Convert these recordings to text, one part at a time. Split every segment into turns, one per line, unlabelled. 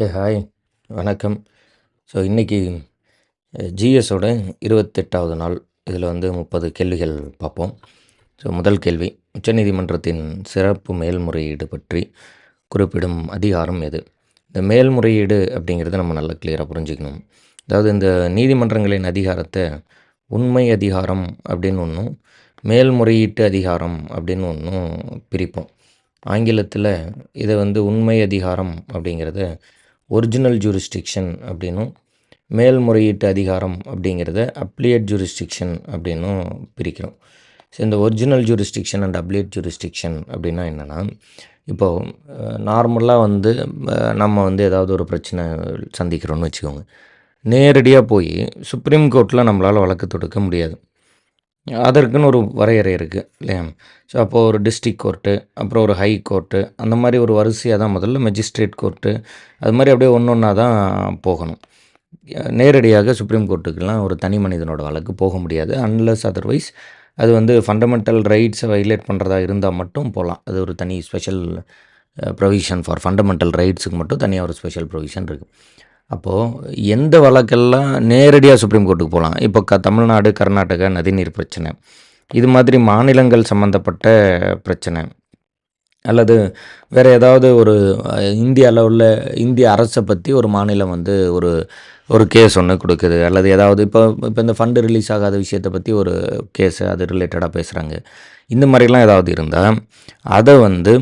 ஏ hi வணக்கம். So இன்றைக்கி ஜிஎஸோட இருபத்தெட்டாவது நாள். இதில் வந்து முப்பது கேள்விகள் பார்ப்போம். ஸோ முதல் கேள்வி உச்சநீதிமன்றத்தின் சிறப்பு மேல்முறையீடு பற்றி குறிப்பிடும் அதிகாரம் எது? இந்த மேல்முறையீடு அப்படிங்கிறத நம்ம நல்லா கிளியராக புரிஞ்சுக்கணும். அதாவது இந்த நீதிமன்றங்களின் அதிகாரத்தை உண்மை அதிகாரம் அப்படின்னு ஒன்றும் மேல்முறையீட்டு அதிகாரம் அப்படின்னு ஒன்றும் பிரிப்போம். ஆங்கிலத்தில் இதை வந்து உண்மை அதிகாரம் அப்படிங்கிறத ஒரிஜினல் ஜூரிஸ்டிக்ஷன் அப்படின்னும் மேல்முறையீட்டு அதிகாரம் அப்படிங்கிறத அப்ளியேட் ஜூரிஸ்டிக்ஷன் அப்படின்னும் பிரிக்கிறோம். ஸோ இந்த original jurisdiction and appellate jurisdiction அப்படின்னா என்னென்னா இப்போது நார்மலாக வந்து நம்ம வந்து ஏதாவது ஒரு பிரச்சனை சந்திக்கிறோன்னு வச்சுக்கோங்க. நேரடியாக போய் சுப்ரீம் கோர்ட்டில் நம்மளால் வழக்கு தொடுக்க முடியாது. அதற்குன்னு ஒரு வரையறை இருக்குது இல்லையா? ஸோ அப்போது ஒரு டிஸ்ட்ரிக் கோர்ட்டு அப்புறம் ஒரு ஹை கோர்ட்டு அந்த மாதிரி ஒரு வரிசையாக தான் முதல்ல மெஜிஸ்ட்ரேட் கோர்ட்டு அது மாதிரி அப்படியே ஒன்று ஒன்றா தான் போகணும். நேரடியாக சுப்ரீம் கோர்ட்டுக்கெல்லாம் ஒரு தனி மனிதனோட வழக்கு போக முடியாது அன்லஸ் அதர்வைஸ் அது வந்து ஃபண்டமெண்டல் ரைட்ஸை வைலேட் பண்ணுறதா இருந்தால் மட்டும் போகலாம் அது ஒரு தனி ஸ்பெஷல் ப்ரொவிஷன் ஃபார் ஃபண்டமெண்டல் ரைட்ஸுக்கு மட்டும் தனியாக ஒரு ஸ்பெஷல் ப்ரொவிஷன் இருக்குது அப்போது எந்த வழக்கெல்லாம் நேரடியாக சுப்ரீம் கோர்ட்டுக்கு போகலாம் இப்போ க தமிழ்நாடு கர்நாடகா நதிநீர் பிரச்சனை. இது மாதிரி மாநிலங்கள் சம்மந்தப்பட்ட பிரச்சனை. அல்லது வேறு ஏதாவது ஒரு இந்திய அளவில் இந்திய அரசை பற்றி ஒரு மாநிலம் வந்து ஒரு ஒரு கேஸ் ஒன்று கொடுக்குது. அல்லது ஏதாவது இப்போ இப்போ இந்த ஃபண்டு ரிலீஸ் ஆகாத விஷயத்தை பற்றி ஒரு கேஸு அது ரிலேட்டடாக பேசுகிறாங்க இந்த மாதிரிலாம் ஏதாவது இருந்தால் அதை வந்து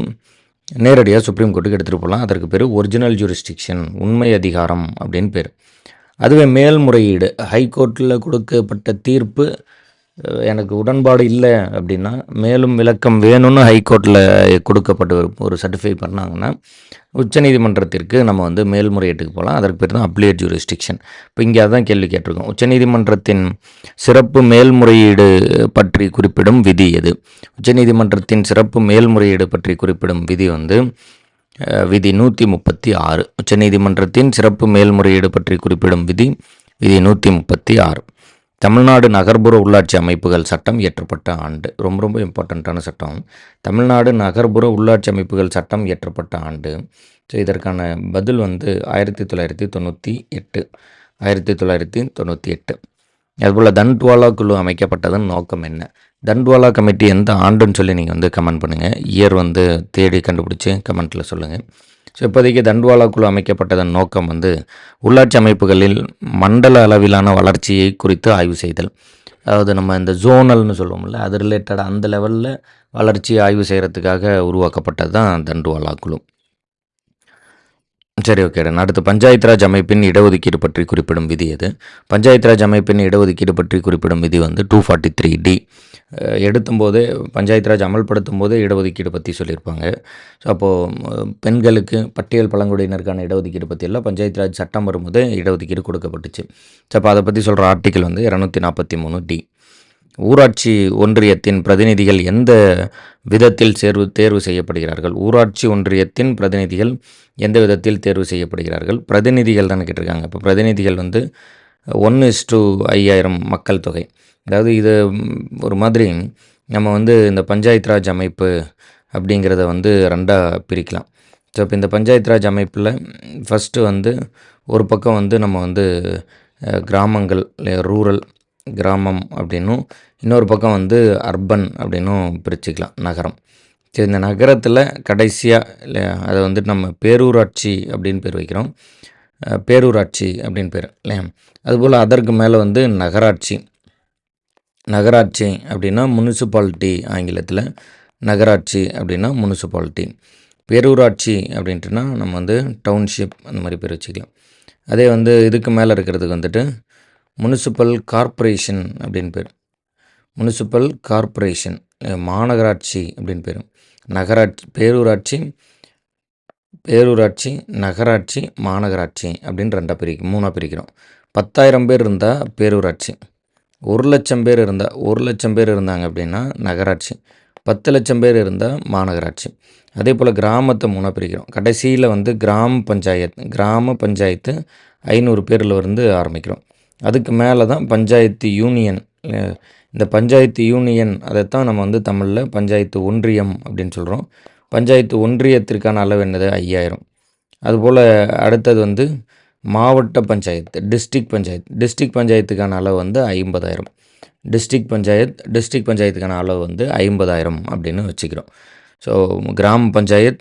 நேரடியாக சுப்ரீம் கோர்ட்டுக்கு எடுத்துகிட்டு போகலாம் அதற்கு பேர் ஒரிஜினல் ஜூரிஸ்டிக்ஷன் உண்மை அதிகாரம் அப்படின்னு பேர். அதுவே மேல்முறையீடு. ஹைகோர்ட்டில் கொடுக்கப்பட்ட தீர்ப்பு எனக்கு உடன்பாடு இல்லை அப்படின்னா மேலும் விளக்கம் வேணும்னு ஹைகோர்ட்டில் கொடுக்கப்பட்ட ஒரு- ஒரு சர்டிஃபை பண்ணாங்கன்னா உச்சநீதிமன்றத்திற்கு நம்ம வந்து மேல்முறையீட்டுக்கு போகலாம். அதற்கு பேர் தான் அப்ளியேட் ஜூரிஸ்டிக்ஷன் இப்போ இங்கே அதான் கேள்வி கேட்டிருக்கோம். உச்சநீதிமன்றத்தின் சிறப்பு மேல்முறையீடு பற்றி குறிப்பிடும் விதி எது? உச்சநீதிமன்றத்தின் சிறப்பு மேல்முறையீடு பற்றி குறிப்பிடும் விதி வந்து விதி நூற்றி முப்பத்தி ஆறு. உச்சநீதிமன்றத்தின் சிறப்பு மேல்முறையீடு பற்றி குறிப்பிடும் விதி விதி நூற்றி முப்பத்தி ஆறு. தமிழ்நாடு நகர்ப்புற உள்ளாட்சி அமைப்புகள் சட்டம் இயற்றப்பட்ட ஆண்டு. ரொம்ப ரொம்ப இம்பார்ட்டண்ட்டான சட்டம். தமிழ்நாடு நகர்ப்புற உள்ளாட்சி அமைப்புகள் சட்டம் இயற்றப்பட்ட ஆண்டு. ஸோ இதற்கான பதில் வந்து ஆயிரத்தி தொள்ளாயிரத்தி தொண்ணூற்றி எட்டு. ஆயிரத்தி தொள்ளாயிரத்தி தொண்ணூற்றி எட்டு. அதுபோல் தன்ட்வாலா குழு அமைக்கப்பட்டதன் நோக்கம் என்ன? தன்ட்வாலா கமிட்டி எந்த ஆண்டுன்னு சொல்லி நீங்கள் வந்து கமெண்ட் பண்ணுங்கள் இயர் வந்து தேடி கண்டுபிடிச்சி கமெண்ட்டில் சொல்லுங்கள் ஸோ இப்போதைக்கு தன்ட்வாலா குழு அமைக்கப்பட்டதன் நோக்கம் வந்து உள்ளாட்சி அமைப்புகளில் மண்டல அளவிலான வளர்ச்சியை குறித்து ஆய்வு செய்தல். அதாவது நம்ம இந்த ஜோனல்னு சொல்லுவோம்ல அது ரிலேட்டடாக அந்த லெவலில் வளர்ச்சி ஆய்வு செய்கிறதுக்காக உருவாக்கப்பட்டது தான் தண்டுவாலா குழு. சரி ஓகே அடுத்து பஞ்சாயத்து ராஜ் அமைப்பின் இடஒதுக்கீடு பற்றி குறிப்பிடும் விதி எது? பஞ்சாயத்து ராஜ் அமைப்பின் இடஒதுக்கீடு பற்றி குறிப்பிடும் விதி வந்து டூ ஃபார்ட்டி த்ரீ டி எடுத்தும் போதே பஞ்சாயத்து ராஜ் அமல்படுத்தும் போது இடஒதுக்கீடு பற்றி சொல்லியிருப்பாங்க. ஸோ அப்போது பெண்களுக்கு பட்டியல் பழங்குடியினருக்கான இடஒதுக்கீடு பற்றியெல்லாம் பஞ்சாயத்து ராஜ் சட்டம் வரும்போது இடஒதுக்கீடு கொடுக்கப்பட்டுச்சு. ஸோ அப்போ அதை பற்றி சொல்கிற ஆர்டிக்கல் வந்து இரநூத்தி நாற்பத்தி மூணு டி ஊராட்சி ஒன்றியத்தின் பிரதிநிதிகள் எந்த விதத்தில் தேர்வு தேர்வு செய்யப்படுகிறார்கள்? ஊராட்சி ஒன்றியத்தின் பிரதிநிதிகள் எந்த விதத்தில் தேர்வு செய்யப்படுகிறார்கள்? பிரதிநிதிகள் தானே கேட்டிருக்காங்க. இப்போ பிரதிநிதிகள் வந்து ஒன்று இஸ் டூ ஐயாயிரம் மக்கள் தொகை. அதாவது இது ஒரு மாதிரி நம்ம வந்து இந்த பஞ்சாயத்து ராஜ் அமைப்பு அப்படிங்கிறத வந்து ரெண்டாக பிரிக்கலாம். ஸோ இப்போ இந்த பஞ்சாயத்து ராஜ் அமைப்பில் ஃபஸ்ட்டு வந்து ஒரு பக்கம் வந்து நம்ம வந்து கிராமங்கள் ரூரல் கிராமம் அப்படின்னும் இன்னொரு பக்கம் வந்து அர்பன் அப்படின்னும் பிரிச்சுக்கலாம் நகரம். சரி இந்த நகரத்தில் கடைசியாக இல்லை அதை வந்து நம்ம பேரூராட்சி அப்படின்னு பேர் வைக்கிறோம். பேரூராட்சி அப்படின்னு பேர் இல்லையா? அதுபோல் அதற்கு மேலே வந்து நகராட்சி. நகராட்சி அப்படின்னா முனிசிபாலிட்டி ஆங்கிலத்தில். நகராட்சி அப்படின்னா முனிசிபாலிட்டி. பேரூராட்சி அப்படின்ட்டுனா நம்ம வந்து டவுன்ஷிப் அந்த மாதிரி பேர் வச்சுக்கலாம். அதே வந்து இதுக்கு மேலே இருக்கிறதுக்கு வந்துட்டு முனிசிபல் கார்ப்பரேஷன் அப்படின்னு பேர். முனிசிபல் கார்ப்பரேஷன் மாநகராட்சி அப்படின்னு பேர். நகராட்சி பேரூராட்சி பேரூராட்சி நகராட்சி மாநகராட்சி அப்படின்னு ரெண்டாக பிரிக்க மூணாக பிரிக்கிறோம். பத்தாயிரம் பேர் இருந்தால் பேரூராட்சி. ஒரு லட்சம் பேர் இருந்தால் ஒரு லட்சம் பேர் இருந்தாங்க அப்படின்னா நகராட்சி. பத்து லட்சம் பேர் இருந்தால் மாநகராட்சி. அதே போல் கிராமத்தை மூணாக பிரிக்கிறோம். கடைசியில் வந்து கிராம பஞ்சாயத்து கிராம பஞ்சாயத்து ஐநூறு பேரில் இருந்து ஆரம்பிக்கிறோம். அதுக்கு மேலே தான் பஞ்சாயத்து யூனியன். இந்த பஞ்சாயத்து யூனியன் அதைத்தான் நம்ம வந்து தமிழில் பஞ்சாயத்து ஒன்றியம் அப்படின்னு சொல்கிறோம் பஞ்சாயத்து ஒன்றியத்திற்கான அளவு என்னது? ஐயாயிரம். அதுபோல் அடுத்தது வந்து மாவட்ட பஞ்சாயத்து டிஸ்ட்ரிக் பஞ்சாயத்து. டிஸ்ட்ரிக் பஞ்சாயத்துக்கான அளவு வந்து ஐம்பதாயிரம். டிஸ்ட்ரிக் பஞ்சாயத் டிஸ்ட்ரிக் பஞ்சாயத்துக்கான அளவு வந்து ஐம்பதாயிரம் அப்படின்னு வச்சுக்கிறோம். ஸோ கிராம பஞ்சாயத்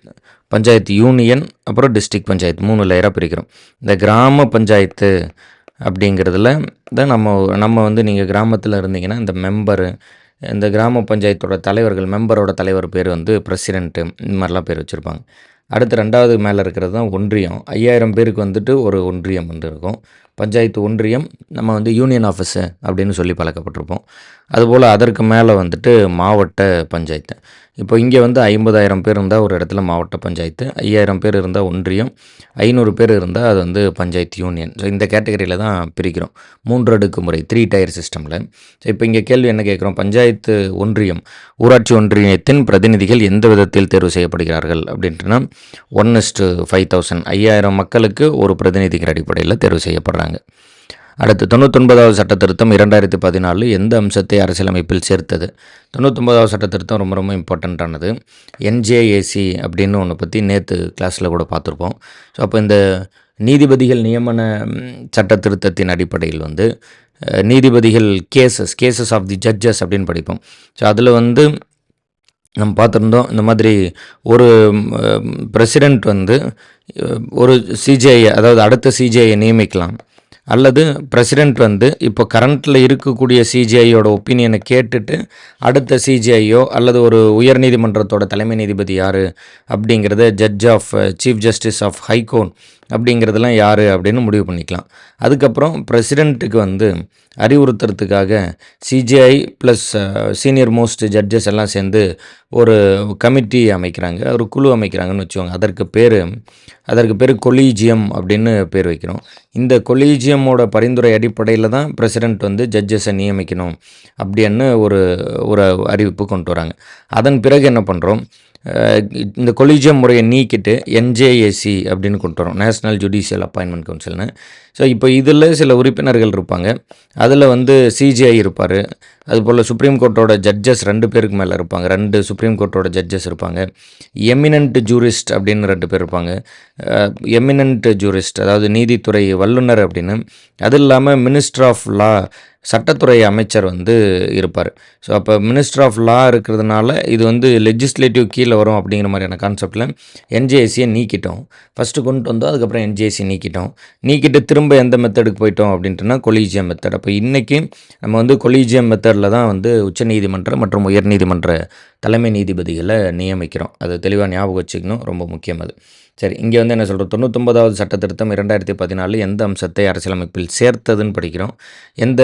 பஞ்சாயத்து யூனியன் அப்புறம் டிஸ்ட்ரிக் பஞ்சாயத்து மூணு லேயராக பிரிக்கிறோம். இந்த கிராம பஞ்சாயத்து அப்படிங்கிறதுல தான் நம்ம நம்ம வந்து நீங்கள் கிராமத்தில் இருந்தீங்கன்னா இந்த மெம்பரு இந்த கிராம பஞ்சாயத்தோட தலைவர்கள் மெம்பரோட தலைவர் பேர் வந்து பிரசிடென்ட்டு இந்த மாதிரிலாம் பேர் வச்சுருப்பாங்க. அடுத்து ரெண்டாவது மேலே இருக்கிறது தான் ஒன்றியம். ஐயாயிரம் பேருக்கு வந்துட்டு ஒரு ஒன்றியம் வந்து இருக்கும். பஞ்சாயத்து ஒன்றியம் நம்ம வந்து யூனியன் ஆஃபீஸு அப்படின்னு சொல்லி பழக்கப்பட்டிருப்போம். அதுபோல் அதற்கு மேலே வந்துட்டு மாவட்ட பஞ்சாயத்து. இப்போ இங்கே வந்து ஐம்பதாயிரம் பேர் இருந்தால் ஒரு இடத்துல மாவட்ட பஞ்சாயத்து ஐயாயிரம் பேர் இருந்தால் ஒன்றியம் ஐநூறு பேர் இருந்தால் அது வந்து பஞ்சாயத்து யூனியன். ஸோ இந்த கேட்டகரியில் தான் பிரிக்கிறோம். மூன்று அடுக்கு முறை த்ரீ டயர் சிஸ்டமில் ஸோ இப்போ இங்கே கேள்வி என்ன கேட்குறோம்? பஞ்சாயத்து ஒன்றியம் ஊராட்சி ஒன்றியத்தின் பிரதிநிதிகள் எந்த விதத்தில் தேர்வு செய்யப்படுகிறார்கள் அப்படின்ட்டுனா one is to five thousand ஐயாயிரம் மக்களுக்கு ஒரு பிரதிநிதிகள் அடிப்படையில் தேர்வு செய்யப்படுறாங்க. அடுத்து தொண்ணூத்தொன்பதாவது சட்ட திருத்தம் இரண்டாயிரத்தி பதினாலு எந்த அம்சத்தை அரசியலமைப்பில் சேர்த்தது? தொண்ணூத்தொன்பதாவது சட்ட திருத்தம் ரொம்ப ரொம்ப இம்பார்ட்டண்ட்டானது என்ஜேஏசி அப்படின்னு ஒன்று பற்றி நேற்று கிளாஸில் கூட பார்த்துருப்போம். ஸோ அப்போ இந்த நீதிபதிகள் நியமன சட்ட திருத்தத்தின் அடிப்படையில் வந்து நீதிபதிகள் cases cases of the judges அப்படின்னு படிப்போம். ஸோ அதில் வந்து நம்ம பார்த்துருந்தோம் இந்த மாதிரி ஒரு பிரசிடெண்ட் வந்து ஒரு சிஜேஐ அதாவது அடுத்த சிஜேஐ நியமிக்கலாம். அல்லது பிரசிடெண்ட் வந்து இப்போ கரண்ட்டில் இருக்கக்கூடிய சிஜிஐயோட ஒப்பீனியனை கேட்டுட்டு அடுத்த சிஜிஐயோ அல்லது ஒரு உயர்நீதிமன்றத்தோட தலைமை நீதிபதி யார் அப்படிங்கிறத judge of chief justice of high court அப்படிங்கிறதெல்லாம் யார் அப்படின்னு முடிவு பண்ணிக்கலாம். அதுக்கப்புறம் பிரசிடெண்ட்டுக்கு வந்து அறிவுறுத்துறதுக்காக CJI plus senior most judges எல்லாம் சேர்ந்து ஒரு கமிட்டி அமைக்கிறாங்க. ஒரு குழு அமைக்கிறாங்கன்னு வச்சுக்கோங்க. அதற்கு பேர் அதற்கு பேர் கொலீஜியம் அப்படின்னு பேர் வைக்கிறோம். இந்த கொலீஜியமோட பரிந்துரை அடிப்படையில் தான் பிரசிடெண்ட் வந்து ஜட்ஜஸை நியமிக்கணும் அப்படின்னு ஒரு ஒரு அறிவிப்பு கொண்டு வராங்க. அதன் பிறகு என்ன பண்ணுறோம் இந்த கொலிஜியம் முறையை நீக்கிட்டு என்ஜேஏசி அப்படின்னு கொண்டு வரோம். நேஷ்னல் ஜுடிஷியல் அப்பாயின்மெண்ட் கவுன்சில்னு ஸோ இப்போ இதில் சில உறுப்பினர்கள் இருப்பாங்க. அதில் வந்து சிஜிஐ இருப்பார். அதுபோல் சுப்ரீம் கோர்ட்டோட ஜட்ஜஸ் ரெண்டு பேருக்கு மேலே இருப்பாங்க. ரெண்டு சுப்ரீம் கோர்ட்டோட ஜட்ஜஸ் இருப்பாங்க. எமினன்ட் ஜூரிஸ்ட் அப்படின்னு ரெண்டு பேர் இருப்பாங்க. எமினன்ட் ஜூரிஸ்ட் அதாவது நீதித்துறை வல்லுநர் அப்படின்னு. அது இல்லாமல் மினிஸ்டர் ஆஃப் லா சட்டத்துறை அமைச்சர் வந்து இருப்பார். ஸோ அப்போ மினிஸ்டர் ஆஃப் லா இருக்கிறதுனால இது வந்து லெஜிஸ்லேட்டிவ் கீழே வரும் அப்படிங்கிற மாதிரியான கான்செப்டில் என்ஜேஎஸ்சியை நீக்கிட்டோம். ஃபஸ்ட்டு கொண்டு வந்தோம் அதுக்கப்புறம் என்ஜேஎஸ்சி நீக்கிட்டோம். நீக்கிட்டு திரும்ப எந்த மெத்தடுக்கு போயிட்டோம் அப்படின்ட்டுனா கொலீஜியம் மெத்தட் அப்போ இன்றைக்கி நம்ம வந்து கொலீஜியம் மெத்தடில் தான் வந்து உச்சநீதிமன்றம் மற்றும் உயர்நீதிமன்ற தலைமை நீதிபதிகளை நியமிக்கிறோம். அது தெளிவாக ஞாபகம் வச்சுக்கணும். ரொம்ப முக்கியம் அது. சரி இங்கே வந்து என்ன சொல்கிறோம் தொண்ணூத்தொம்பதாவது சட்ட திருத்தம் இரண்டாயிரத்தி பதினாலு எந்த அம்சத்தை அரசியலமைப்பில் சேர்த்ததுன்னு படிக்கிறோம். எந்த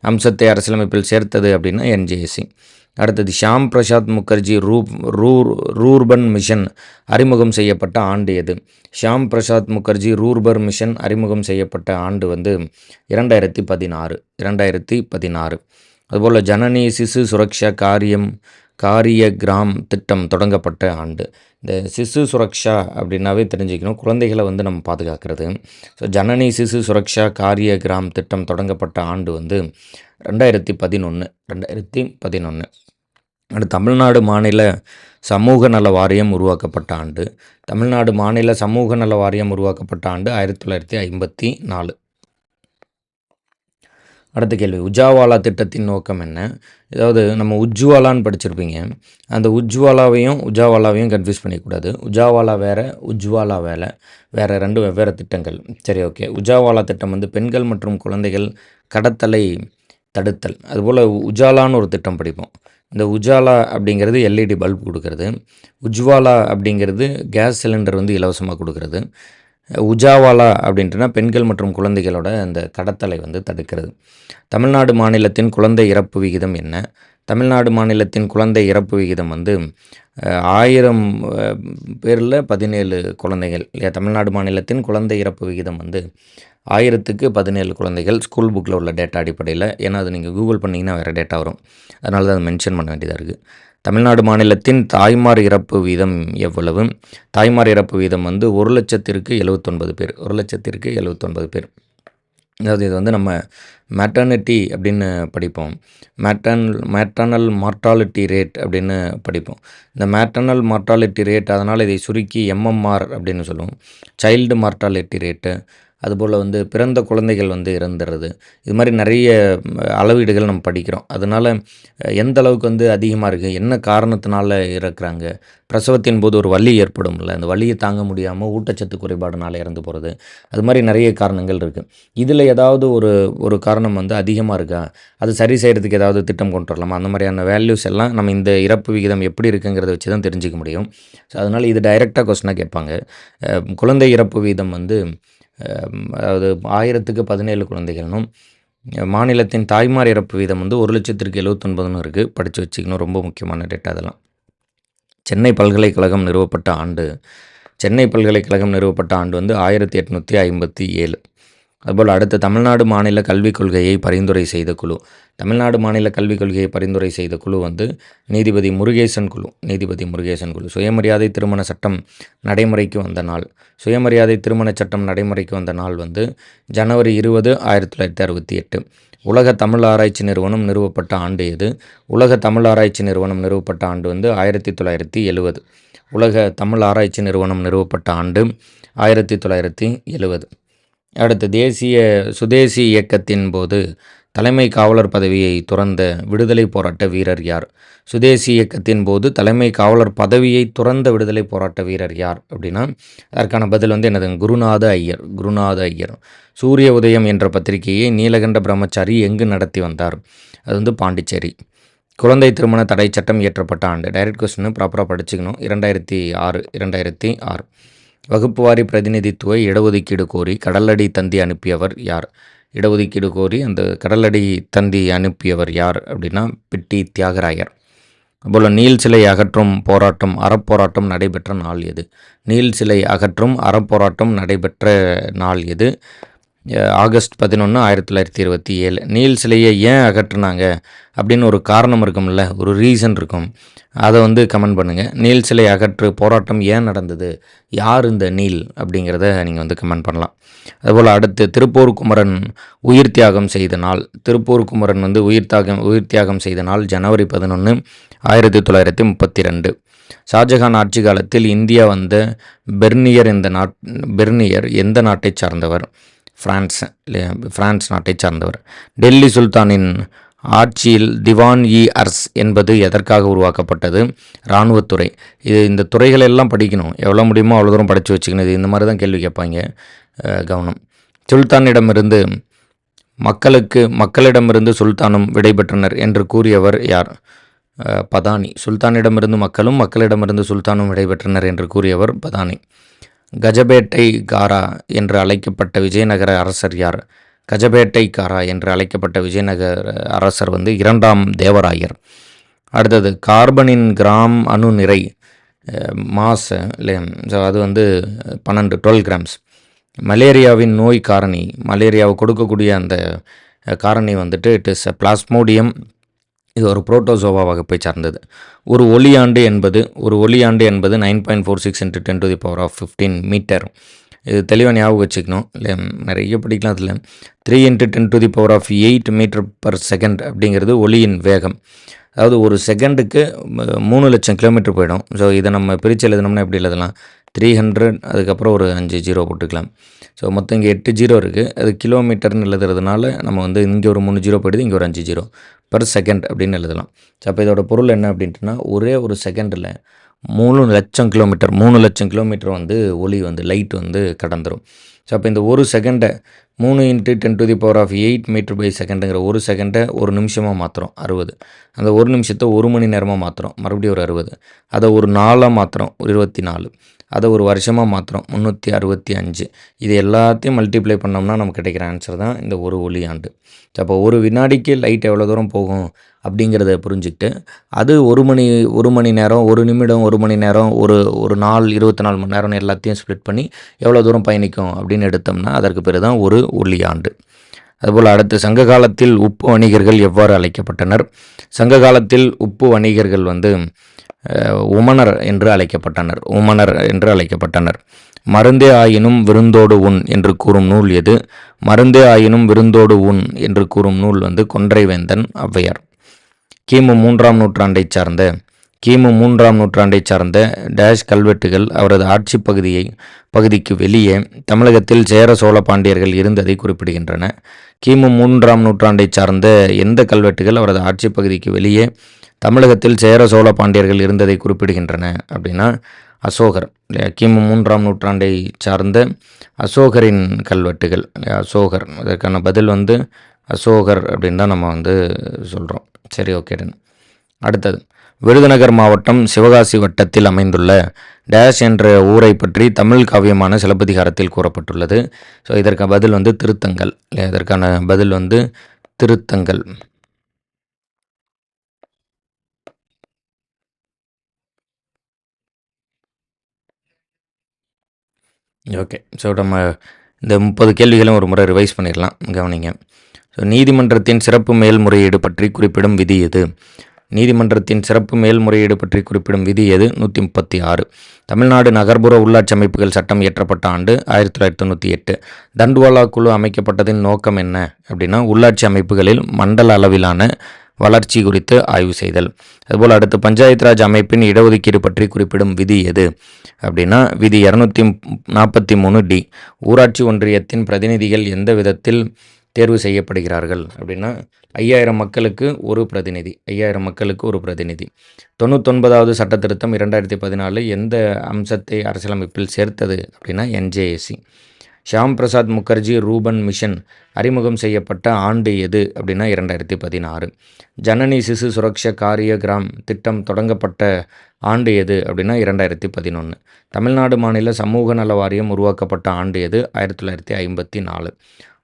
அம்சத்தை அரசியலமைப்பில் சேர்த்தது அப்படின்னா என்ஜேஎஸ்சி அடுத்தது ஷியாம் பிரசாத் முகர்ஜி ரூப் ரூர் ரூர்பன் மிஷன் அறிமுகம் செய்யப்பட்ட ஆண்டு எது? ஷியாம் பிரசாத் முகர்ஜி ரூர்பர் மிஷன் அறிமுகம் செய்யப்பட்ட ஆண்டு வந்து இரண்டாயிரத்தி பதினாறு இரண்டாயிரத்தி பதினாறு. அதுபோல் ஜனனி சிசு சுரக்ஷா காரியம் காரிய கிராம் திட்டம் தொடங்கப்பட்ட ஆண்டு. இந்த சிசு சுரக்ஷா அப்படின்னாவே தெரிஞ்சுக்கணும். குழந்தைகளை வந்து நம்ம பாதுகாக்கிறது. ஸோ ஜனனி சிசு சுரக்ஷா காரிய கிராம் திட்டம் தொடங்கப்பட்ட ஆண்டு வந்து ரெண்டாயிரத்தி பதினொன்று ரெண்டாயிரத்தி பதினொன்று தமிழ்நாடு மாநில சமூக நல வாரியம் உருவாக்கப்பட்ட ஆண்டு. தமிழ்நாடு மாநில சமூக நல வாரியம் உருவாக்கப்பட்ட ஆண்டு ஆயிரத்தி தொள்ளாயிரத்தி ஐம்பத்தி நாலு. அடுத்த கேள்வி. உஜாவாலா திட்டத்தின் நோக்கம் என்ன? அதாவது நம்ம உஜ்வாலான்னு படிச்சிருப்பீங்க. அந்த உஜ்வாலாவையும் உஜாவாலாவையும் கன்ஃபியூஸ் பண்ணிக்கூடாது. உஜாவாலா வேறு உஜ்வாலா வேலை. வேறு ரெண்டு வெவ்வேறு திட்டங்கள். சரி ஓகே. உஜாவாலா திட்டம் வந்து பெண்கள் மற்றும் குழந்தைகள் கடத்தலை தடுத்தல். அதுபோல் உஜாலான்னு ஒரு திட்டம் படிப்போம். இந்த உஜாலா அப்படிங்கிறது எல்இடி பல்ப் கொடுக்கறது. உஜ்வாலா அப்படிங்கிறது கேஸ் சிலிண்டர் வந்து இலவசமாக கொடுக்கறது. உஜாவாலா அப்படின்ட்டுனா பெண்கள் மற்றும் குழந்தைகளோட அந்த கடத்தலை வந்து தடுக்கிறது. தமிழ்நாடு மாநிலத்தின் குழந்தை இறப்பு விகிதம் என்ன? தமிழ்நாடு மாநிலத்தின் குழந்தை இறப்பு விகிதம் வந்து ஆயிரம் பேரில் பதினேழு குழந்தைகள். இல்லையா தமிழ்நாடு மாநிலத்தின் குழந்தை இறப்பு விகிதம் வந்து ஆயிரத்துக்கு பதினேழு குழந்தைகள் ஸ்கூல் புக்கில் உள்ள டேட்டா அடிப்படையில். ஏன்னா அது நீங்கள் கூகுள் பண்ணிங்கன்னா வேறு டேட்டா வரும். அதனால தான் அதை மென்ஷன் பண்ண வேண்டியதாக இருக்குது தமிழ்நாடு மாநிலத்தின் தாய்மார் இறப்பு வீதம் எவ்வளவு? தாய்மார் இறப்பு வீதம் வந்து ஒரு லட்சத்திற்கு எழுவத்தொன்பது பேர். ஒரு லட்சத்திற்கு எழுவத்தொன்பது பேர். அதாவது இது வந்து நம்ம மேட்டர்னிட்டி அப்படின்னு படிப்போம். மேட்டர்ன் மேட்டர்னல் மார்ட்டாலிட்டி ரேட் அப்படின்னு படிப்போம். இந்த மேட்டர்னல் மார்ட்டாலிட்டி ரேட் அதனால் இதை சுருக்கி எம்எம்ஆர் அப்படின்னு சொல்லுவோம். சைல்டு மார்ட்டாலிட்டி ரேட்டு அதுபோல் வந்து பிறந்த குழந்தைகள் வந்து இறந்துடுறது இது மாதிரி நிறைய அளவீடுகள் நம்ம படிக்கிறோம். அதனால் எந்த அளவுக்கு வந்து அதிகமாக இருக்குது என்ன காரணத்தினால இறக்குறாங்க பிரசவத்தின் போது ஒரு வலி ஏற்படும்ல அந்த வலியை தாங்க முடியாமல் ஊட்டச்சத்து குறைபாடுனால இறந்து போகிறது அது மாதிரி நிறைய காரணங்கள் இருக்குது இதில் ஏதாவது ஒரு ஒரு காரணம் வந்து அதிகமாக இருக்கா? அது சரி செய்கிறதுக்கு ஏதாவது திட்டம் கொண்டு வரலாமா? அந்த மாதிரியான வேல்யூஸ் எல்லாம் நம்ம இந்த இறப்பு விகிதம் எப்படி இருக்குங்கிறத வச்சு தான் தெரிஞ்சிக்க முடியும். ஸோ அதனால் இது டைரெக்டாக கொஸ்டினாக கேட்பாங்க. குழந்தை இறப்பு வீதம் வந்து அதாவது ஆயிரத்துக்கு பதினேழு குழந்தைகள்னும் மாநிலத்தின் தாய்மார் இறப்பு வீதம் வந்து ஒரு லட்சத்திற்கு எழுபத்தொன்பதுன்னு இருக்குது படித்து வச்சுக்கணும் ரொம்ப முக்கியமான டேட்டா அதெல்லாம். சென்னை பல்கலைக்கழகம் நிறுவப்பட்ட ஆண்டு சென்னை பல்கலைக்கழகம் நிறுவப்பட்ட ஆண்டு வந்து ஆயிரத்தி எட்நூற்றி ஐம்பத்தி ஏழு. அதுபோல் அடுத்து தமிழ்நாடு மாநில கல்விக் கொள்கையை பரிந்துரை செய்த குழு. தமிழ்நாடு மாநில கல்விக் கொள்கையை பரிந்துரை செய்த குழு வந்து நீதிபதி முருகேசன் குழு. நீதிபதி முருகேசன் குழு. சுயமரியாதை திருமண சட்டம் நடைமுறைக்கு வந்த நாள். சுயமரியாதை திருமண சட்டம் நடைமுறைக்கு வந்த நாள் வந்து ஜனவரி இருபது ஆயிரத்தி தொள்ளாயிரத்தி அறுபத்தி எட்டு. உலக தமிழ் ஆராய்ச்சி நிறுவனம் நிறுவப்பட்ட ஆண்டு எது? உலக தமிழ் ஆராய்ச்சி நிறுவனம் நிறுவப்பட்ட ஆண்டு வந்து ஆயிரத்தி தொள்ளாயிரத்தி எழுவது உலக தமிழ் ஆராய்ச்சி நிறுவனம் நிறுவப்பட்ட ஆண்டு ஆயிரத்தி தொள்ளாயிரத்தி எழுவது அடுத்து தேசிய சுதேசி இயக்கத்தின் போது தலைமை காவலர் பதவியை துறந்த விடுதலை போராட்ட வீரர் யார்? சுதேசி இயக்கத்தின் போது தலைமை காவலர் பதவியை துறந்த விடுதலை போராட்ட வீரர் யார் அப்படின்னா அதற்கான பதில் வந்து எனது குருநாத ஐயர் குருநாத ஐயர். சூரிய உதயம் என்ற பத்திரிகையை நீலகண்ட பிரம்மச்சாரி எங்கு நடத்தி வந்தார்? அது வந்து பாண்டிச்சேரி. குழந்தை திருமண தடை சட்டம் இயற்றப்பட்ட ஆண்டு. டைரக்ட் கொஸ்டின் ப்ராப்பராக படிச்சுக்கணும். இரண்டாயிரத்தி ஆறு இரண்டாயிரத்தி ஆறு. வகுப்புவாரி பிரதிநிதித்துவ இடஒதுக்கீடு கோரி கடலடி தந்தி அனுப்பியவர் யார்? இடஒதுக்கீடு கோரி அந்த கடலடி தந்தி அனுப்பியவர் யார் அப்படின்னா பிட்டி தியாகராயர். அப்போல நீல் சிலை அகற்றும் போராட்டம் அறப்போராட்டம் நடைபெற்ற நாள் எது? நீல் சிலை அகற்றும் அறப்போராட்டம் நடைபெற்ற நாள் எது? ஆகஸ்ட் பதினொன்று ஆயிரத்தி தொள்ளாயிரத்தி இருபத்தி ஏழு. நீல் சிலையை ஏன் அகற்றுனாங்க அப்படின்னு ஒரு காரணம் இருக்கும்ல ஒரு ரீசன் இருக்கும். அதை வந்து கமெண்ட் பண்ணுங்கள் நீல் சிலை அகற்று போராட்டம் ஏன் நடந்தது? யார் இந்த நீல் அப்படிங்கிறத நீங்கள் வந்து கமெண்ட் பண்ணலாம். அதுபோல் அடுத்து திருப்பூர் குமரன் உயிர் தியாகம் செய்த நாள். திருப்பூர் குமரன் வந்து உயிர் தியாகம் உயிர் தியாகம் செய்த நாள் ஜனவரி பதினொன்று ஆயிரத்தி தொள்ளாயிரத்தி முப்பத்தி ரெண்டு ஷாஜகான் ஆட்சி காலத்தில் இந்தியா வந்த பெர்னியர் இந்த நாட் பெர்னியர் எந்த நாட்டை சார்ந்தவர்? பிரான்ஸ் பிரான்ஸ் நாட்டைச் சார்ந்தவர். டெல்லி சுல்தானின் ஆட்சியில் திவான் இ அர்ஸ் என்பது எதற்காக உருவாக்கப்பட்டது? இராணுவத்துறை இது இந்த துறைகள் எல்லாம் படிக்கணும். எவ்வளோ முடியுமோ அவ்வளோ தூரம் படித்து வச்சுக்கணும். இது இந்த மாதிரி தான் கேள்வி கேட்பாங்க கவனம். சுல்தானிடமிருந்து மக்களுக்கு மக்களிடமிருந்து சுல்தானும் விடைபெற்றனர் என்று கூறியவர் யார்? பதானி. சுல்தானிடமிருந்து மக்களும் மக்களிடமிருந்து சுல்தானும் விடைபெற்றனர் என்று கூறியவர் பதானி. கஜபேட்டை காரா என்று அழைக்கப்பட்ட விஜயநகர அரசர் யார்? கஜபேட்டை காரா என்று அழைக்கப்பட்ட விஜயநகர அரசர் வந்து இரண்டாம் தேவராயர். அடுத்தது கார்பனின் கிராம் அணு நிறை மாஸ் இல்லையா? ஸோ அது வந்து பன்னெண்டு டுவெல் கிராம்ஸ். மலேரியாவின் நோய் காரணி மலேரியாவை கொடுக்கக்கூடிய அந்த காரணி வந்துட்டு இட் இஸ் பிளாஸ்மோடியம் இது ஒரு புரோட்டோசோவா வகுப்பை சார்ந்தது. ஒரு ஒளியாண்டு என்பது ஒரு ஒளியாண்டு என்பது nine point four six into ten to the power of fifteen metre இது தெளிவாக ஞாபகம் வச்சுக்கணும். இல்லை நிறைய படிக்கலாம் அதில். Three into ten to the power of eight metre per second அப்படிங்கிறது ஒளியின் வேகம். அதாவது ஒரு செகண்டுக்கு மூணு லட்சம் கிலோமீட்டர் போயிடும். ஸோ இதை நம்ம பிரித்து எழுதணும்னா எப்படி எழுதலாம்? த்ரீ ஹண்ட்ரட் அதுக்கப்புறம் ஒரு அஞ்சு ஜீரோ போட்டுக்கலாம். ஸோ மொத்தம் இங்கே எட்டு ஜீரோ இருக்குது அது கிலோமீட்டர்னு எழுதுறதுனால நம்ம வந்து இங்கே ஒரு மூணு ஜீரோ போயிடுது இங்கே ஒரு அஞ்சு ஜீரோ பர் செகண்ட் அப்படின்னு எழுதலாம். ஸோ அப்போ இதோட பொருள் என்ன அப்படின்ட்டுனா ஒரே ஒரு செகண்டில் மூணு லட்சம் கிலோமீட்டர் மூணு லட்சம் கிலோமீட்டர் வந்து ஒளி வந்து லைட் வந்து கடந்துடும் ஸோ அப்போ இந்த ஒரு செகண்டை மூணு into ten to the power of eight metre by செகண்டுங்கிற ஒரு செகண்டை ஒரு நிமிஷமாக மாற்றுறோம் அறுபது. அந்த ஒரு நிமிஷத்தை ஒரு மணி நேரமாக மாற்றுறோம் மறுபடியும் ஒரு அறுபது. அதை ஒரு நாளாக மாற்றுறோம் ஒரு இருபத்தி நாலு அதை ஒரு வருஷமாக மாற்றுறோம் முந்நூற்றி அறுபத்தி அஞ்சு. இது எல்லாத்தையும் மல்டிப்ளை பண்ணோம்னா நமக்கு கிடைக்கிற ஆன்சர் தான் இந்த ஒரு ஒளி ஆண்டு. அப்போ ஒரு வினாடிக்கு லைட் எவ்வளோ தூரம் போகும்? அப்படிங்கிறத புரிஞ்சுக்கிட்டு அது ஒரு மணி ஒரு மணி நேரம் ஒரு நிமிடம் ஒரு மணி நேரம் ஒரு ஒரு நாள் இருபத்தி நாலு மணி நேரம் எல்லாத்தையும் ஸ்ப்ளிட் பண்ணி எவ்வளோ தூரம் பயணிக்கும் அப்படின்னு எடுத்தோம்னா அதற்கு பேர் தான் ஒரு ஒளியாண்டு அதுபோல் அடுத்து சங்க காலத்தில் உப்பு வணிகர்கள் எவ்வாறு அழைக்கப்பட்டனர்? சங்க காலத்தில் உப்பு வணிகர்கள் வந்து உமனர் என்று அழைக்கப்பட்டனர். உமனர் என்று அழைக்கப்பட்டனர். மருந்தே ஆயினும் விருந்தோடு உண் என்று கூறும் நூல் எது? மருந்தே ஆயினும் விருந்தோடு உண் என்று கூறும் நூல் வந்து கொன்றைவேந்தன் ஔவையார். கிமு மூன்றாம் நூற்றாண்டைச் சார்ந்த கிமு மூன்றாம் நூற்றாண்டை சார்ந்த டேஷ் கல்வெட்டுகள் அவரது ஆட்சி பகுதியை பகுதிக்கு வெளியே தமிழகத்தில் சேர சோழ பாண்டியர்கள் இருந்ததை குறிப்பிடுகின்றன. கிமு மூன்றாம் நூற்றாண்டை சார்ந்த எந்த கல்வெட்டுகள் அவரது ஆட்சி பகுதிக்கு வெளியே தமிழகத்தில் சேர சோழ பாண்டியர்கள் இருந்ததை குறிப்பிடுகின்றன அப்படின்னா அசோகர். கிமு மூன்றாம் நூற்றாண்டை சார்ந்த அசோகரின் கல்வெட்டுகள். அசோகர். அதற்கான பதில் வந்து அசோகர் அப்படின்னு தான் நம்ம வந்து சொல்கிறோம் சரி ஓகே அடுத்தது விருதுநகர் மாவட்டம் சிவகாசி வட்டத்தில் அமைந்துள்ள டேஷ் என்ற ஊரை பற்றி தமிழ் காவியமான சிலப்பதிகாரத்தில் கூறப்பட்டுள்ளது. ஸோ இதற்கு பதில் வந்து திருத்தங்கள். இதற்கான பதில் வந்து திருத்தங்கள். ஓகே ஸோ நம்ம இந்த முப்பது கேள்விகளும் ஒரு முறை ரிவைஸ் பண்ணிடலாம். கவனிங்க. ஸோ நீதிமன்றத்தின் சிறப்பு மேல்முறையீடு பற்றி குறிப்பிடும் விதி எது? நீதிமன்றத்தின் சிறப்பு மேல்முறையீடு பற்றி குறிப்பிடும் விதி எது? நூற்றி முப்பத்தி ஆறு தமிழ்நாடு நகர்ப்புற உள்ளாட்சி அமைப்புகள் சட்டம் இயற்றப்பட்ட ஆண்டு ஆயிரத்தி தொள்ளாயிரத்தி தொண்ணூற்றி எட்டு. தண்டுவாலா குழு அமைக்கப்பட்டதின் நோக்கம் என்ன? அப்படின்னா உள்ளாட்சி அமைப்புகளில் மண்டல அளவிலான வளர்ச்சி குறித்து ஆய்வு செய்தல். அதுபோல் அடுத்து பஞ்சாயத்து ராஜ் அமைப்பின் இடஒதுக்கீடு பற்றி குறிப்பிடும் விதி எது? அப்படின்னா விதி இரநூத்தி நாற்பத்தி மூணு டி. ஊராட்சி ஒன்றியத்தின் பிரதிநிதிகள் எந்த விதத்தில் தேர்வு செய்யப்படுகிறார்கள் அப்படின்னா ஐயாயிரம் மக்களுக்கு ஒரு பிரதிநிதி ஐயாயிரம் மக்களுக்கு ஒரு பிரதிநிதி. தொண்ணூத்தொன்பதாவது சட்ட திருத்தம் இரண்டாயிரத்தி பதினாலு எந்த அம்சத்தை அரசியலமைப்பில் சேர்த்தது அப்படின்னா NJAC Shyama Prasad Mukherjee rurban mission அறிமுகம் செய்யப்பட்ட ஆண்டு எது அப்படின்னா இரண்டாயிரத்தி பதினாறு. ஜனனி சிசு சுரக்ஷ காரிய கிராம் திட்டம் தொடங்கப்பட்ட ஆண்டு எது அப்படின்னா இரண்டாயிரத்தி பதினொன்று தமிழ்நாடு மாநில சமூக நல வாரியம் உருவாக்கப்பட்ட ஆண்டு எது ஆயிரத்தி தொள்ளாயிரத்தி ஐம்பத்தி நாலு.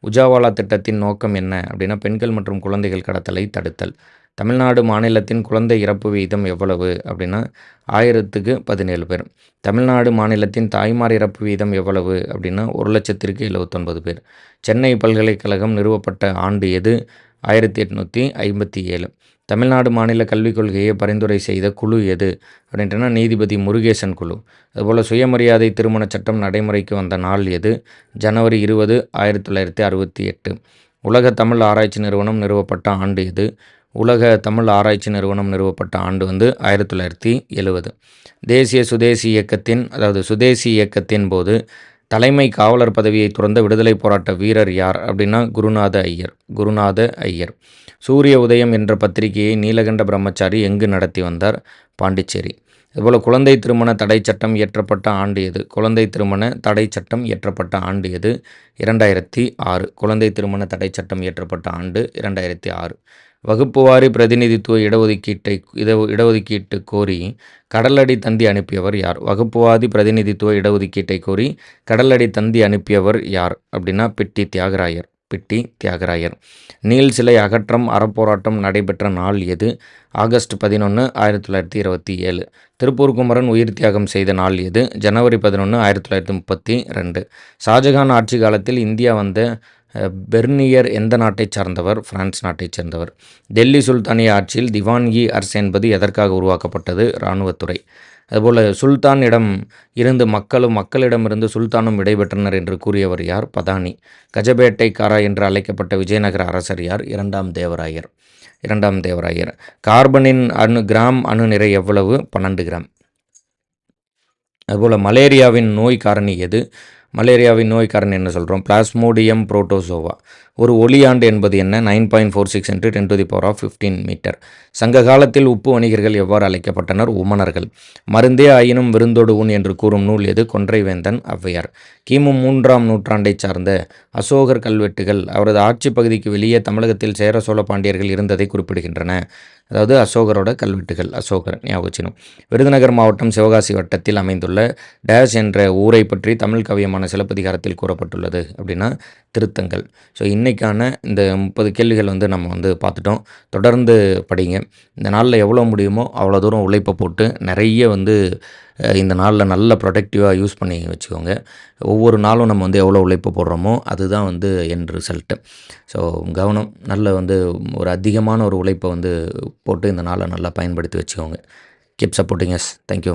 உஜாவாலா திட்டத்தின் நோக்கம் என்ன? அப்படின்னா பெண்கள் மற்றும் குழந்தைகள் கடத்தலை தடுத்தல். தமிழ்நாடு மாநிலத்தின் குழந்தை இறப்பு வீதம் எவ்வளவு? அப்படின்னா ஆயிரத்துக்கு பதினேழு பேர். தமிழ்நாடு மாநிலத்தின் தாய்மார் இறப்பு வீதம் எவ்வளவு? அப்படின்னா ஒரு லட்சத்திற்கு எழுபத்தொன்பது பேர். சென்னை பல்கலைக்கழகம் நிறுவப்பட்ட ஆண்டு எது? ஆயிரத்தி எட்நூற்றி ஐம்பத்தி ஏழு. தமிழ்நாடு மாநில கல்விக் கொள்கையை பரிந்துரை செய்த குழு எது அப்படின்ட்டுனா நீதிபதி முருகேசன் குழு. அதுபோல் சுயமரியாதை திருமண சட்டம் நடைமுறைக்கு வந்த நாள் எது? ஜனவரி இருபது ஆயிரத்தி தொள்ளாயிரத்தி அறுபத்தி எட்டு. உலக தமிழ் ஆராய்ச்சி நிறுவனம் நிறுவப்பட்ட ஆண்டு எது? உலக தமிழ் ஆராய்ச்சி நிறுவனம் நிறுவப்பட்ட ஆண்டு வந்து ஆயிரத்தி தொள்ளாயிரத்தி எழுவது தேசிய சுதேசி இயக்கத்தின் அதாவது சுதேசி இயக்கத்தின் போது தலைமை காவலர் பதவியை துறந்த விடுதலை போராட்ட வீரர் யார் அப்படின்னா குருநாத ஐயர் குருநாத ஐயர். சூரிய உதயம் என்ற பத்திரிகையை நீலகண்ட பிரம்மச்சாரி எங்கு நடத்தி வந்தார்? பாண்டிச்சேரி. இதுபோல் குழந்தை திருமண தடை சட்டம் இயற்றப்பட்ட ஆண்டு எது? குழந்தை திருமண தடை சட்டம் இயற்றப்பட்ட ஆண்டு எது? இரண்டாயிரத்தி ஆறு. குழந்தை திருமண தடை சட்டம் இயற்றப்பட்ட ஆண்டு இரண்டாயிரத்தி ஆறு. வகுப்புவாரி பிரதிநிதித்துவ இடஒதுக்கீட்டை இட இடஒதுக்கீட்டு கோரி கடலடி தந்தி அனுப்பியவர் யார்? வகுப்புவாதி பிரதிநிதித்துவ இடஒதுக்கீட்டை கோரி கடலடி தந்தி அனுப்பியவர் யார்? அப்படின்னா பிட்டி தியாகராயர் பிட்டி தியாகராயர். நீல் சிலை அகற்றம் அறப்போராட்டம் நடைபெற்ற நாள் எது? ஆகஸ்ட் பதினொன்று ஆயிரத்தி தொள்ளாயிரத்தி இருபத்தி ஏழு. திருப்பூர் குமரன் உயிர் தியாகம் செய்த நாள் எது? ஜனவரி பதினொன்று ஆயிரத்தி தொள்ளாயிரத்தி முப்பத்தி ரெண்டு. ஷாஜகான் ஆட்சி காலத்தில் இந்தியா வந்த பெர்னியர் எந்த நாட்டைச் சார்ந்தவர்? பிரான்ஸ் நாட்டைச் சேர்ந்தவர். டெல்லி சுல்தானிய ஆட்சியில் திவான்கி அரசு என்பது எதற்காக உருவாக்கப்பட்டது? இராணுவத்துறை அதுபோல் சுல்தானிடம் இருந்து மக்களும் மக்களிடமிருந்து சுல்தானும் விடைபெற்றனர் என்று கூறியவர் யார்? பதானி. கஜபேட்டைக்காரா என்று அழைக்கப்பட்ட விஜயநகர அரசர் யார்? இரண்டாம் தேவராயர். இரண்டாம் தேவராயர். கார்பனின் அணு கிராம் அணு நிறை எவ்வளவு? பன்னெண்டு கிராம். அதுபோல் மலேரியாவின் நோய் காரணி எது? மலேரியாவின் நோய் காரணம் என்ன சொல்கிறோம் பிளாஸ்மோடியம் புரோட்டோசோவா ஒரு ஒளியாண்டு என்பது என்ன? Nine point four six into ten to the power of fifteen metre சங்க காலத்தில் உப்பு வணிகர்கள் எவ்வாறு அழைக்கப்பட்டனர்? உமனர்கள் மருந்தே ஆயினும் விருந்தோடு உன் என்று கூறும் நூல் எது? கொன்றைவேந்தன் ஔவையார். கிமு மூன்றாம் நூற்றாண்டைச் சார்ந்த அசோகர் கல்வெட்டுகள் அவரது ஆட்சி பகுதிக்கு வெளியே தமிழகத்தில் சேர சோழ பாண்டியர்கள் இருந்ததை குறிப்பிடுகின்றன. அதாவது அசோகரோட கல்வெட்டுகள் அசோகர் ஞாபகம் விருதுநகர் மாவட்டம் சிவகாசி வட்டத்தில் அமைந்துள்ள டேஷ் என்ற ஊரை பற்றி தமிழ் கவியமான சிலப்பதிகாரத்தில் கூறப்பட்டுள்ளது அப்படின்னா திருத்தங்கள். ஸோ இன்றைக்கான இந்த முப்பது கேள்விகள் வந்து நம்ம வந்து பார்த்துட்டோம். தொடர்ந்து படிங்க. இந்த நாளில் எவ்வளோ முடியுமோ அவ்வளோ தூரம் உழைப்பை போட்டு நிறைய வந்து இந்த நாளில் நல்ல ப்ரொடக்டிவாக யூஸ் பண்ணி வச்சுக்கோங்க. ஒவ்வொரு நாளும் நம்ம வந்து எவ்வளோ உழைப்பு போடுறோமோ அதுதான் வந்து என் ரிசல்ட்டு ஸோ கவனம் நல்ல வந்து ஒரு அதிகமான ஒரு உழைப்பை வந்து போட்டு இந்த நாளை நல்லா பயன்படுத்தி வச்சுக்கோங்க. Keep supporting yes thank you